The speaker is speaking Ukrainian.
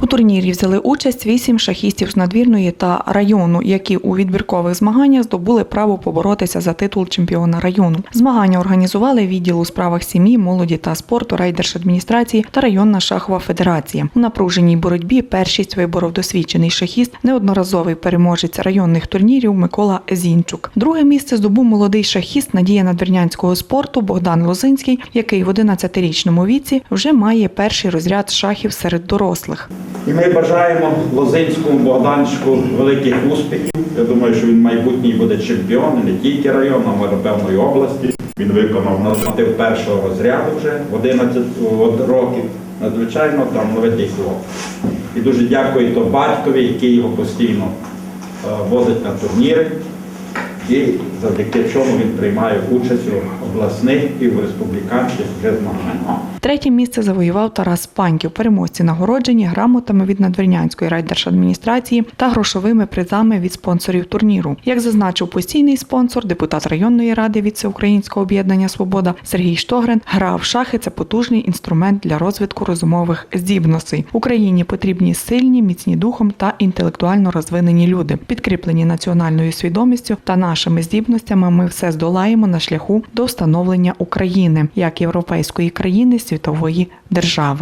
У турнірі взяли участь вісім шахістів з надвірної та району, які у відбіркових змаганнях здобули право поборотися за титул чемпіона району. Змагання організували відділ у справах сім'ї, молоді та спорту райдержадміністрації та районна шахова федерація. У напруженій боротьбі першість виборов досвідчений шахіст, неодноразовий переможець районних турнірів Микола Зінчук. Друге місце здобув молодий шахіст Надія надвірнянського спорту Богдан Лозинський, який в 11-річному віці вже має перший розряд шахів серед дорослих. І ми бажаємо Лозинському Богданчику великих успіхів. Я думаю, що він майбутній буде чемпіон не тільки району, а напевно і області. Він виконав норматив першого розряду вже в 11 років. Надзвичайно талановитий хлопець. І дуже дякую то батькові, який його постійно е, возить на турніри. І завдяки чому він приймає участь у обласних і в республіканських вже змаганнях. Третє місце завоював Тарас Паньків, переможці нагороджені грамотами від Надвірнянської райдержадміністрації та грошовими призами від спонсорів турніру. Як зазначив постійний спонсор, депутат районної ради від Всеукраїнського об'єднання Свобода Сергій Штогрен, гра в шахи це потужний інструмент для розвитку розумових здібностей. Україні потрібні сильні, міцні духом та інтелектуально розвинені люди, підкріплені національною свідомістю та нашими здібностями. Ми все здолаємо на шляху до встановлення України як європейської країни світової держави.